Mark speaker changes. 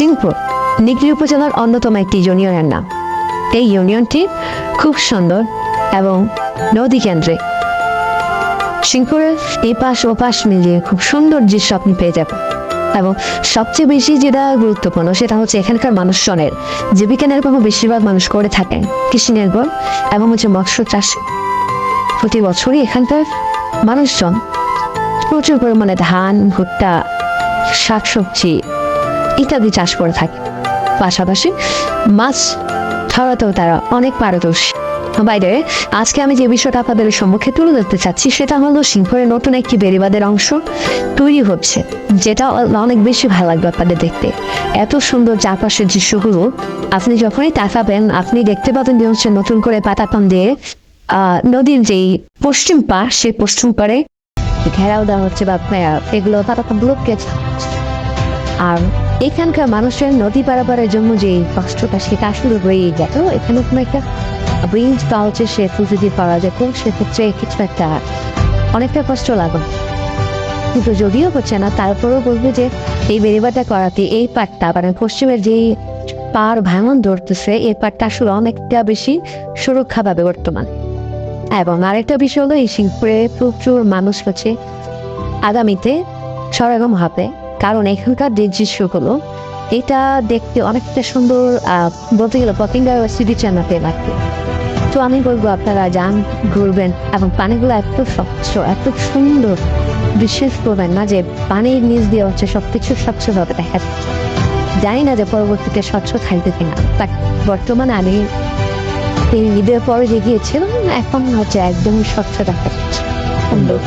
Speaker 1: সিংপুর নিগড়ি উপজেলার অন্যতম একটি ইউনিয়নের নাম। এই ইউনিয়নটি খুব সুন্দর এবং নদী কেন্দ্রে সিংপুরের এই পাশ ও পাশ মিলিয়ে খুব সুন্দর দৃশ্য আপনি পেয়ে যাবেন। এবং সবচেয়ে বেশি যেটা গুরুত্বপূর্ণ, সেটা হচ্ছে এখানকার মানুষজনের জীবিকা নির্বাহ বেশিরভাগ মানুষ করে থাকেন কৃষি নির্ভর এবং হচ্ছে মৎস্য চাষ। প্রতি বছরই এখানকার মানুষজন প্রচুর পরিমাণে ধান, ভুট্টা, শাকসবজি ইত্যাদি চাষ করে থাকে। পাশাপাশি মাছ ধরাতেও তারা অনেক পারদর্শী। বাইরে আজকে আমি যে বিষয়টা আপনাদের সম্মুখে তুলে ধরতে চাচ্ছি, সেটা হলো সিংহরের নতুন একটি বেরিবাদের অংশ তৈরি হচ্ছে, যেটা অনেক বেশি ভালো লাগবে আপনাদের দেখতে। এত সুন্দর চারপাশের দৃশ্যগুলো, আপনি যখনই তাকাবেন, আপনি দেখতে পাবেন যে হচ্ছে নতুন করে পাতাপান দিয়ে নদীর যেই পশ্চিম পাশ সেই পশ্চিম পারে ঘেরাও দেওয়া হচ্ছে বা এগুলো পাতাপানগুলো কেটে আর এখানকার মানুষের নদী পারাপারের জন্য যে কষ্টটা, সেটা আসলে হয়ে যেত এখানে কোনো একটা ব্রিজ পাওয়া হচ্ছে সে যদি পাওয়া যেত সেক্ষেত্রে কিছু একটা অনেকটা কষ্ট লাগবে। কিন্তু যদিও হচ্ছে না, তারপরেও বলবে যে এই বেড়িবাটা করাতে এই পাটটা মানে পশ্চিমের যেই পার ভাঙন ধরতেছে, এই পাটটা আসলে অনেকটা বেশি সুরক্ষা পাবে বর্তমান। এবং আরেকটা বিষয় হলো, এই শিল্পে প্রচুর মানুষ হচ্ছে আগামীতে সরগম হবে। কারণ এখানকার যে দৃশ্যগুলো, এটা দেখতে অনেকটা সুন্দর বলতে গেলে পকিংগার সিটি চ্যানেলতে লাগবে। তো আমি বলব আপনারা যান, ঘুরবেন এবং পানিগুলো এত স্বচ্ছ, এত সুন্দর বিশ্বাস করবেন না যে পানির নিচ দিয়ে হচ্ছে সবকিছু স্বচ্ছভাবে দেখা যাচ্ছে। জানি না যে পরবর্তীতে স্বচ্ছ থাকবে কিনা বাট বর্তমানে আমি এই ঈদের পরে যে গিয়েছিলাম এখন হচ্ছে একদম স্বচ্ছ দেখা যাচ্ছে। সুন্দর।